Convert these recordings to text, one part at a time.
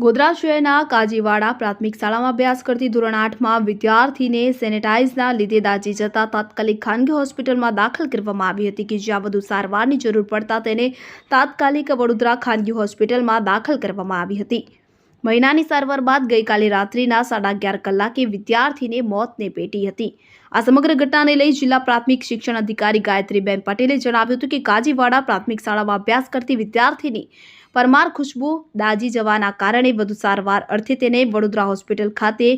ગોધરા શહેરના કાજીવાડા પ્રાથમિક શાળામાં અભ્યાસ કરતી ધોરણ આઠમાં વિદ્યાર્થીને સેનેટાઇઝના લીધે દાજી જતા તાત્કાલિક ખાનગી હોસ્પિટલમાં દાખલ કરવામાં આવી હતી કે જ્યાં વધુ સારવારની જરૂર પડતા તેને તાત્કાલિક વડોદરા ખાનગી હોસ્પિટલમાં દાખલ કરવામાં આવી હતી. મહિનાની સારવાર બાદ ગઈકાલે રાત્રિના સાડા અગિયાર કલાકે વિદ્યાર્થીને મોતને પેટી હતી. આ સમગ્ર ઘટનાને લઈ જિલ્લા પ્રાથમિક શિક્ષણ અધિકારી ગાયત્રીબેન પટેલે જણાવ્યું હતું કે કાજીવાડા પ્રાથમિક શાળામાં અભ્યાસ કરતી વિદ્યાર્થીની પરમાર ખુશ્બુ દાજી જવાના કારણે વધુ સારવાર અર્થે તેને વડોદરા હોસ્પિટલ ખાતે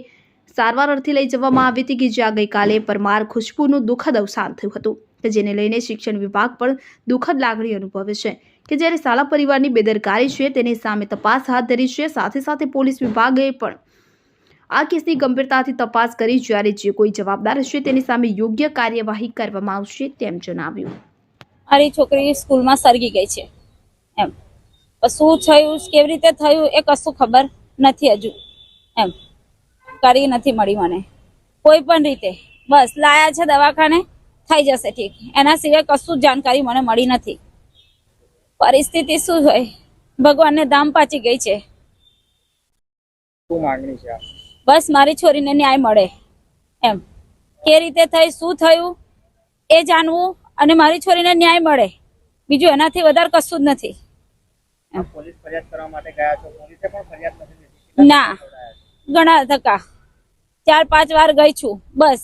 સારવાર અર્થે લઈ જવામાં આવી હતી કે જ્યાં ગઈકાલે પરમાર ખુશ્બુનું દુઃખદ અવસાન થયું હતું. કે જેને લઈને શિક્ષણ વિભાગ પણ દુઃખદ લાગણી અનુભવે છે કે જ્યારે શાળા પરિવારની બેદરકારી છે, તેની સામે તપાસ હાથ ધરી છે, સાથે સાથે પોલીસ વિભાગે પણ આ કેસની ગંભીરતાથી તપાસ કરી જ્યારે જે કોઈ જવાબદાર હશે તેની સામે યોગ્ય કાર્યવાહી કરવામાં આવશે તેમ જણાવ્યું. મારી છોકરી સ્કૂલમાં સરગી ગઈ છે. શું થયું કેવી રીતે થયું એ કશું ખબર નથી હજુ. એમ. કરી નથી મળી મને. કોઈ પણ રીતે. બસ લાયા છે દવાખાને થઈ જશે ઠીક. એના સિવાય કશું જ જાણકારી મને મળી નથી. પરિસ્થિતિ શું હોય? ભગવાનને ધામ પાચી ગઈ છે. બસ મારી છોરીને ન્યાય મળે. એમ. કે રીતે થઈ શું થયું એ જાણવું અને મારી છોરીને ન્યાય મળે. બીજું એનાથી વધારે કશું જ નથી. પોલીસ ફરિયાદ કરવા માટે ગયા છો? પોલીસે પણ ફરિયાદ નથી ના. ઘણા ધક્કા. ચાર પાંચ વાર ગઈ છું. બસ.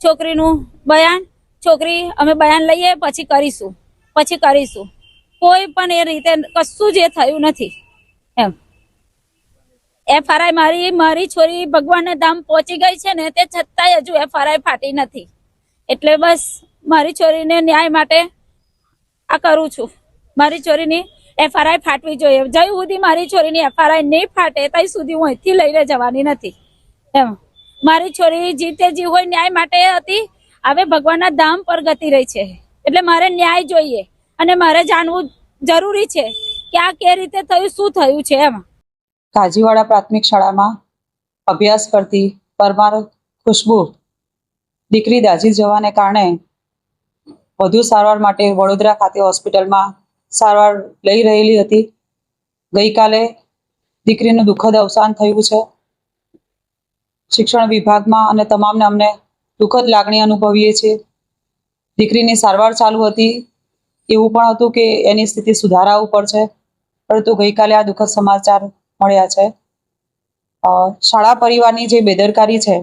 છોકરીનું બયાન છોકરી અમે બયાન લઈએ પછી કરીશું. પછી કરીશું. કોઈ પણ એ રીતે કશું જ એ થયું નથી. એમ. એફઆરઆઈ મારી મારી છોરી ભગવાનને ધામ પહોંચી ગઈ છે ને તે છતાંય હજુ એફઆરઆઈ ફાટી નથી. એટલે બસ મારી છોરીને ન્યાય માટે આ કરું છું. મારી છોરીની એફઆરઆઈ ફાટવી જોઈએ. જ્યાં સુધી મારી છોરીની એફઆરઆઈ નહીં ફાટે, ત્યાં સુધી હું અહીંથી લઈને જવાની નથી. એમ. મારી છોરી જીતે જી હોય ન્યાય માટે હતી, હવે ભગવાનના ધામ પર ગતિ રહી છે. એટલે મારે ન્યાય જોઈએ. અને મારે જાણવું જરૂરી છે કે આ કે રીતે થયું, શું થયું છે, એમ. કાજીવાડા પ્રાથમિક શાળામાં અભ્યાસ કરતી પરમાર ખુશ્બુ દીકરી દાઝી જવાને કારણે વધુ સારવાર માટે વડોદરા ખાતે હોસ્પિટલમાં સારવાર લઈ રહેલી હતી. ગઈકાલે દીકરીનું દુઃખદ અવસાન થયું છે. શિક્ષણ વિભાગમાં અને તમામને અમને દુઃખદ લાગણી અનુભવીએ છીએ. દીકરીની સારવાર ચાલુ હતી. એવું પણ હતું કે એની સ્થિતિ સુધારા ઉપર છે પરંતુ ગઈકાલે આ દુઃખદ સમાચાર મળ્યા છે. શાળા પરિવારની જે બેદરકારી છે,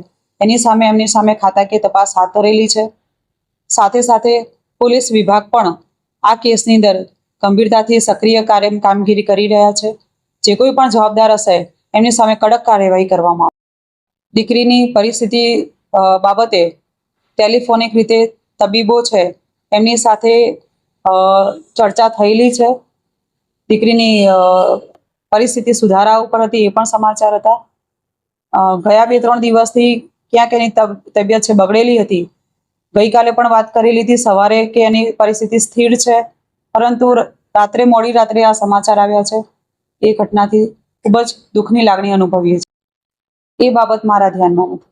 એની સામે એમની સામે ખાતાકીય તપાસ હાથ ધરેલી છે. સાથે સાથે પોલીસ વિભાગ પણ આ કેસની અંદર ગંભીરતાથી સક્રિય કાર્ય કામગીરી કરી રહ્યા છે. જે કોઈ પણ જવાબદાર હશે, એમની સામે કડક કાર્યવાહી કરવામાં દીકરીની પરિસ્થિતિ બાબતે ટેલિફોનિક રીતે તબીબો છે, એમની સાથે ચર્ચા થયેલી છે. દીકરીની પરિસ્થિતિ સુધારા ઉપર હતી, એ પણ સમાચાર હતા. ગયા બે ત્રણ દિવસથી ક્યાંક એની તબિયત છે બગડેલી હતી. ગઈકાલે પણ વાત કરેલી હતી સવારે કે એની પરિસ્થિતિ સ્થિર છે. પરંતુ રાત્રે મોડી રાત્રે આ સમાચાર આવ્યા છે. એ ઘટનાથી ખૂબ જ દુઃખની લાગણી અનુભવીએ છીએ. એ બાબત મારા ધ્યાનમાં નથી.